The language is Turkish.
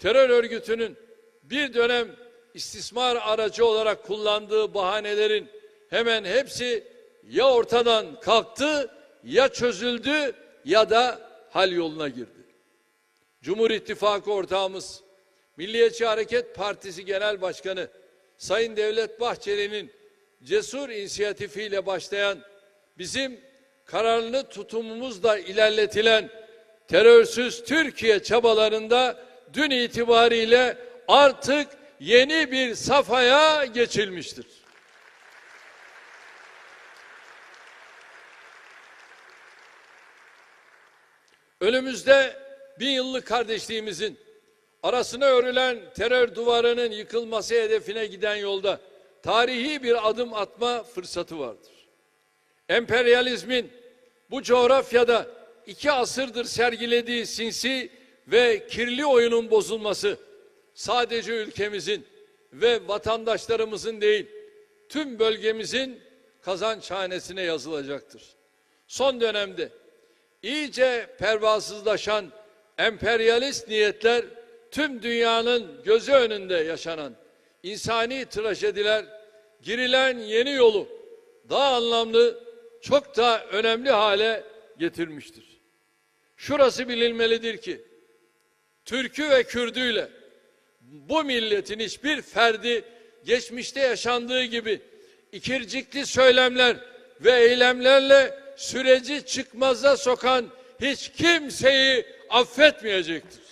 terör örgütünün bir dönem istismar aracı olarak kullandığı bahanelerin hemen hepsi ya ortadan kalktı ya çözüldü ya da hal yoluna girdi. Cumhur İttifakı ortağımız Milliyetçi Hareket Partisi Genel Başkanı Sayın Devlet Bahçeli'nin cesur inisiyatifiyle başlayan bizim kararlı tutumumuzla ilerletilen terörsüz Türkiye çabalarında dün itibariyle artık yeni bir safhaya geçilmiştir. Önümüzde bin yıllık kardeşliğimizin arasına örülen terör duvarının yıkılması hedefine giden yolda tarihi bir adım atma fırsatı vardır. Emperyalizmin bu coğrafyada iki asırdır sergilediği sinsi ve kirli oyunun bozulması sadece ülkemizin ve vatandaşlarımızın değil tüm bölgemizin kazançhanesine yazılacaktır. Son dönemde iyice pervasızlaşan emperyalist niyetler tüm dünyanın gözü önünde yaşanan insani trajediler girilen yeni yolu daha anlamlı, çok daha önemli hale getirmiştir. Şurası bilinmelidir ki Türkü ve Kürdüyle bu milletin hiçbir ferdi geçmişte yaşandığı gibi ikircikli söylemler ve eylemlerle süreci çıkmaza sokan hiç kimseyi affetmeyecektir.